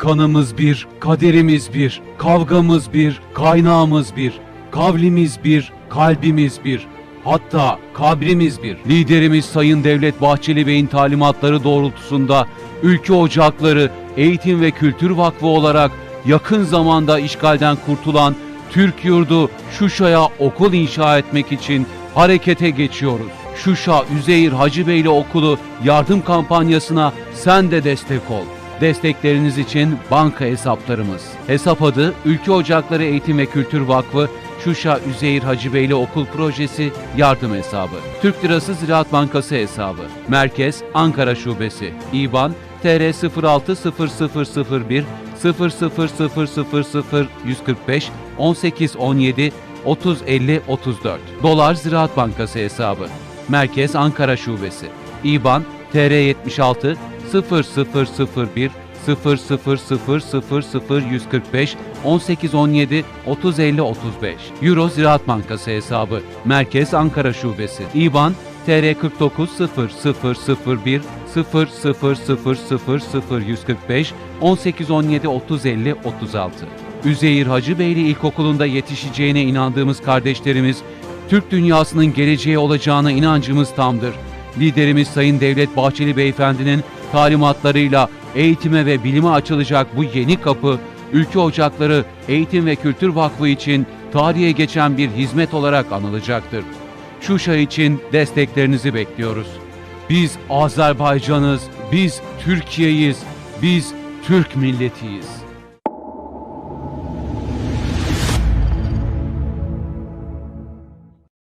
Kanımız bir, kaderimiz bir, kavgamız bir, kaynağımız bir, kavlimiz bir, kalbimiz bir. Hatta kabrimiz bir. Liderimiz Sayın Devlet Bahçeli Bey'in talimatları doğrultusunda Ülke Ocakları Eğitim ve Kültür Vakfı olarak yakın zamanda işgalden kurtulan Türk yurdu Şuşa'ya okul inşa etmek için harekete geçiyoruz. Şuşa Üzeyir Hacıbeyli Okulu yardım kampanyasına sen de destek ol. Destekleriniz için banka hesaplarımız. Hesap adı Ülke Ocakları Eğitim ve Kültür Vakfı Şuşa Üzeyir Hacıbeyli Okul Projesi Yardım Hesabı. Türk Lirası Ziraat Bankası Hesabı. Merkez Ankara Şubesi. İban TR 060001 00000 145 18 17 30 50 34. Dolar Ziraat Bankası hesabı. Merkez Ankara Şubesi. İban TR 76 0001 00000 145 18 17 30 50 35. Euro Ziraat Bankası hesabı. Merkez Ankara Şubesi. İban TR 49 0001 00000 145 18 17 30 50 36. Üzeyir Hacıbeyli İlkokulu'nda yetişeceğine inandığımız kardeşlerimiz, Türk dünyasının geleceği olacağına inancımız tamdır. Liderimiz Sayın Devlet Bahçeli Beyefendi'nin talimatlarıyla eğitime ve bilime açılacak bu yeni kapı, Ülke Ocakları Eğitim ve Kültür Vakfı için tarihe geçen bir hizmet olarak anılacaktır. Şuşa için desteklerinizi bekliyoruz. Biz Azerbaycan'ız, biz Türkiye'yiz, biz Türk milletiyiz.